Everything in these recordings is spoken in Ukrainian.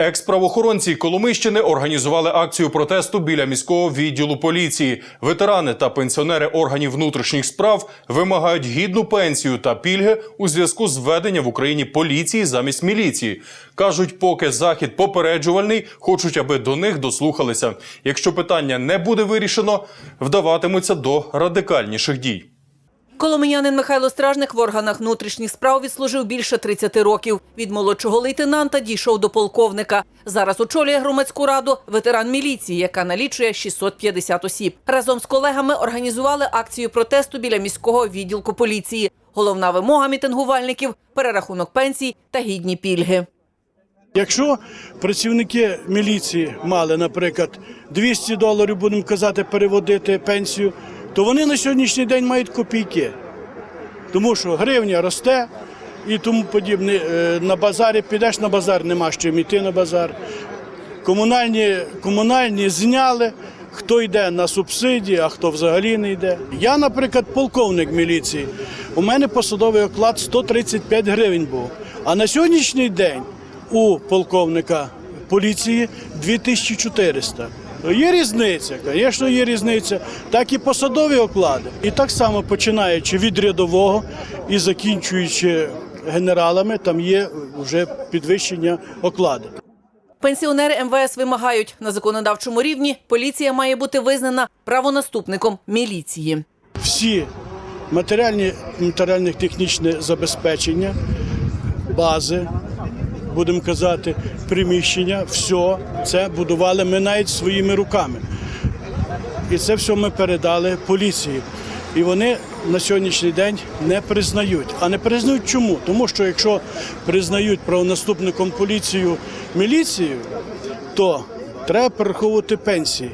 Екс-правоохоронці Коломийщини організували акцію протесту біля міського відділу поліції. Ветерани та пенсіонери органів внутрішніх справ вимагають гідну пенсію та пільги у зв'язку з введенням в Україні поліції замість міліції. кажуть, поки захід попереджувальний, хочуть, аби до них дослухалися. Якщо питання не буде вирішено, вдаватимуться до радикальніших дій. Коломиянин Михайло Стражник в органах внутрішніх справ відслужив більше 30 років. Від молодшого лейтенанта дійшов до полковника. Зараз очолює громадську раду ветеран міліції, яка налічує 650 осіб. Разом з колегами організували акцію протесту біля міського відділку поліції. Головна вимога мітингувальників перерахунок пенсій та гідні пільги. Якщо працівники міліції мали, наприклад, 200 доларів, будемо казати, переводити пенсію, то вони на сьогоднішній день мають копійки. Тому що гривня росте і тому подібне. Е, На базарі підеш на базар, нема чим йти на базар. Комунальні, комунальні зняли, хто йде на субсидії, а хто взагалі не йде. Я, наприклад, полковник міліції. У мене посадовий оклад 135 гривень був. А на сьогоднішній день у полковника поліції 2400. Є різниця, звісно, є різниця. Так і посадові оклади. І так само починаючи від рядового і закінчуючи генералами, там є вже підвищення окладу. Пенсіонери МВС вимагають на законодавчому рівні. Поліція має бути визнана правонаступником міліції. всі матеріальні матеріальне технічне забезпечення, бази, будемо казати, приміщення, все це будували ми навіть своїми руками. І це все ми передали поліції. І вони на сьогоднішній день не признають. А не признають чому? Тому що якщо признають правонаступником поліцію міліцію, то треба перераховувати пенсії.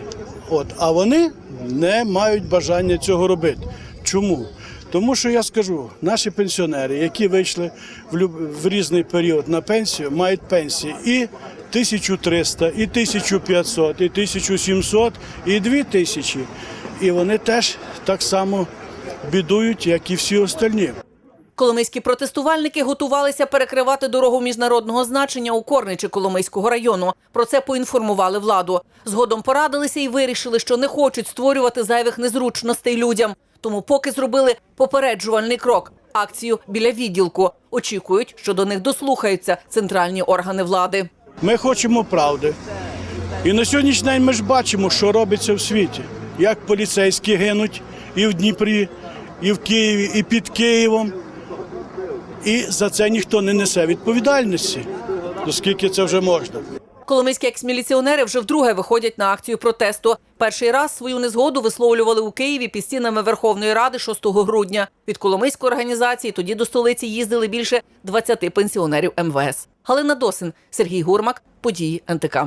От, а вони не мають бажання цього робити. Чому? Тому що я скажу, наші пенсіонери, які вийшли в, люб- в різний період на пенсію, мають пенсії і 1300, і 1500, і 1700, і 2000. І вони теж так само бідують, як і всі остальні. Коломийські протестувальники готувалися перекривати дорогу міжнародного значення у Корничі Коломийського району. Про це поінформували владу. Згодом порадилися і вирішили, що не хочуть створювати зайвих незручностей людям. Тому поки зробили попереджувальний крок акцію біля відділку. Очікують, що до них дослухаються центральні органи влади. Ми хочемо правди. І на сьогоднішній день ми ж бачимо, що робиться в світі. Як поліцейські гинуть і в Дніпрі, і в Києві, і під Києвом. І за це ніхто не несе відповідальності, оскільки це вже можна. Коломийські ексміліціонери вже вдруге виходять на акцію протесту. Перший раз свою незгоду висловлювали у Києві під стінами Верховної Ради 6 грудня. Від Коломийської організації тоді до столиці їздили більше 20 пенсіонерів МВС. Галина Досин, Сергій Гурмак, події НТК.